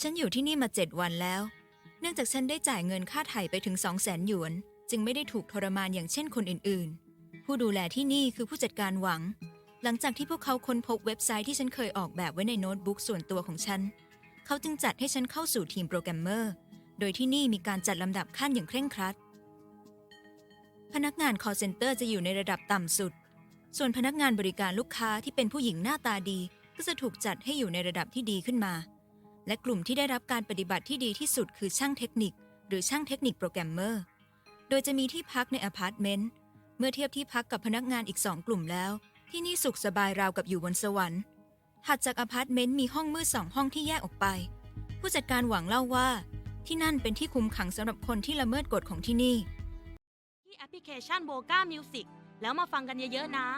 ฉันอยู่ที่นี่มาเจ็ดวันแล้ว เนื่องจากฉันได้จ่ายเงินค่าไถ่ไปถึงสองแสนหยวน จึงไม่ได้ถูกทรมานอย่างเช่นคนอื่นๆ ผู้ดูแลที่นี่คือผู้จัดการหวัง หลังจากที่พวกเขาค้นพบเว็บไซต์ที่ฉันเคยออกแบบไว้ในโน้ตบุ๊กส่วนตัวของฉัน เขาจึงจัดให้ฉันเข้าสู่ทีมโปรแกรมเมอร์ โดยที่นี่มีการจัดลำดับขั้นอย่างเคร่งครัด พนักงาน call center จะอยู่ในระดับต่ำสุด ส่วนพนักงานบริการลูกค้าที่เป็นผู้หญิงหน้าตาดี ก็จะถูกจัดให้อยู่ในระดับที่ดีขึ้นมา และกลุ่มที่ได้รับการปฏิบัติที่ดีที่สุดคือช่างเทคนิค หรือช่างเทคนิคโปรแกรมเมอร์ โดยจะมีที่พักในอพาร์ตเมนต์ เมื่อเทียบที่พักกับพนักงานอีกสองกลุ่มแล้ว ที่นี่สุขสบายราวกับอยู่บนสวรรค์ ถัดจากอพาร์ตเมนต์มีห้องมืดสองห้องที่แยกออกไป ผู้จัดการหวังเล่าว่า ที่นั่นเป็นที่คุมขังสำหรับคนที่ละเมิดกฎของที่นี่ ที่แอปพลิเคชันโบก้ามิวสิกแล้วมาฟังกันเยอะๆนะ